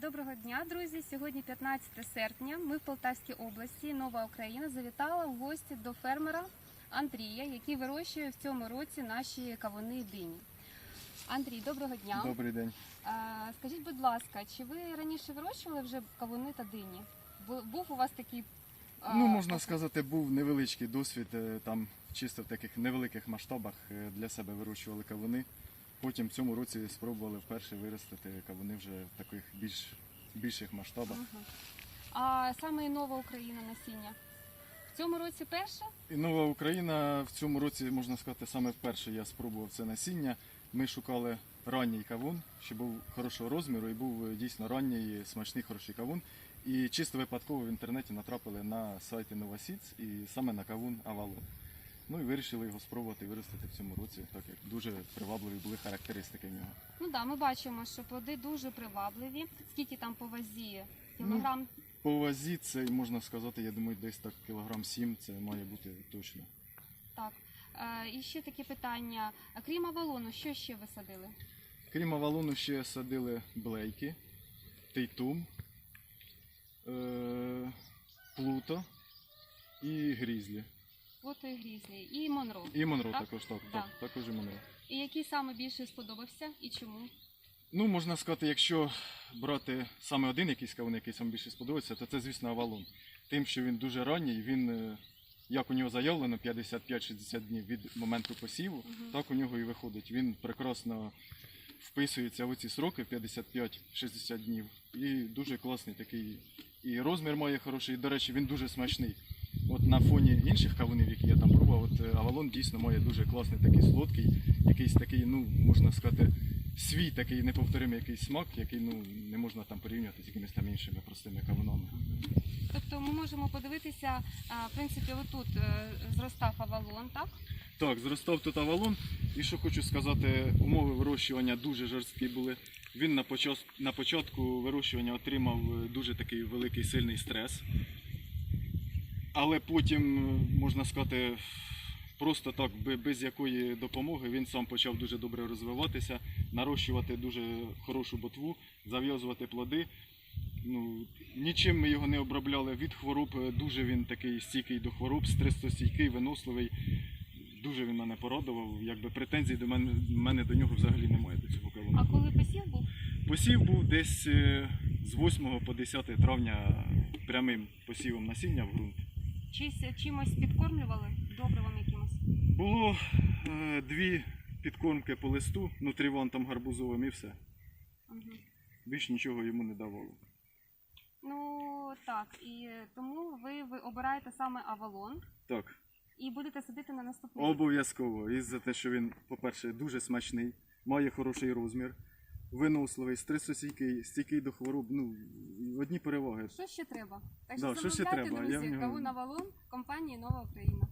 Доброго дня, друзі! Сьогодні 15 серпня. Ми в Полтавській області, Нова Україна, завітала в гості до фермера Андрія, який вирощує в цьому році наші кавуни дині. Андрій, доброго дня. Добрий день. А, скажіть, будь ласка, чи ви раніше вирощували вже кавуни та дині? Бу- Був у вас такий Ну, можна сказати, був невеличкий досвід е, там чисто в таких невеликих масштабах е, для себе вирощували кавуни. Потім в цьому році спробували вперше виростити кавуни вже в таких більш більших масштабах. Мгм. А саме і Нова Україна насіння. В цьому році перше? І нова Україна в цьому році, можна сказати, саме вперше я спробував це насіння. Ми шукали ранній кавун, що був хорошого розміру і був е, дійсно ранній, смачний, хороший кавун. І чисто випадково в інтернеті натрапили на сайті Новосіц і саме на кавун Авалон. Ну і вирішили його спробувати виростити в цьому році, так як дуже привабливі були характеристики в нього. Ну так, да, ми бачимо, що плоди дуже привабливі. Скільки там по вазі? Кілограм По вазі це можна сказати, я думаю, десь так кілограм 7 це має бути точно. Так. Е, і ще таке питання. Крім авалону, що ще ви садили? Крім авалону, ще садили блейки, тейтум, е- плуто і грізлі. Фото і грізлі, і Монро. І Монро Так? також, так, Да. так, також і Монро. І який саме більше сподобався і чому? Ну, можна сказати, якщо брати саме один якийсь кавун, який вам більше сподобається, то це, звісно, авалон. Тим, що він дуже ранній, він, е, як у нього заявлено, 55-60 днів від моменту посіву, Мгм. так у нього і виходить. Він прекрасно вписується в ці сроки 55-60 днів. І дуже класний такий. І розмір має хороший, і, до речі, він дуже смачний. От на фоні інших кавунів, які я там пробував, от е, Авалон дійсно має дуже класний такий солодкий, якийсь такий, ну, можна сказати, свій такий неповторимий якийсь смак, який ну, не можна там порівнювати з якимись там іншими простими кавунами. Тобто ми можемо подивитися, в принципі, отут е, зростав авалон, так? Так, зростав тут авалон. І що хочу сказати, умови вирощування дуже жорсткі були. Він на, початку вирощування отримав е, дуже такий великий сильний стрес. Але потім, е, можна сказати, просто так, бе- без якої допомоги, він сам почав дуже добре розвиватися, нарощувати дуже хорошу ботву, зав'язувати плоди. Ну, нічим ми його не обробляли від хвороб. е, Дуже він такий стійкий до хвороб, стресостійкий, виносливий. Дуже він мене порадував. Якби претензій до мене, мене до нього взагалі немає до цього А коли посів був? Посів був десь е, з 8 по 10 травня прямим посівом насіння в ґрунт. Чись, чимось підкормлювали? Добривом якимось? Було е, дві підкормки по листу, нутрівантом гарбузовим і все. Угу. Більш нічого йому не давало. Ну так, і тому ви, ви обираєте саме авалон Так, і будете садити на наступний. рік. обов'язково. І за те, що він, по-перше, дуже смачний, має хороший розмір, виносливий, стресостійкий, стійкий до хвороб. Ну, одні переваги. Що ще треба? Так Да, що що ще замовляйте, друзі, Я в кавун авалон компанії Нова Україна.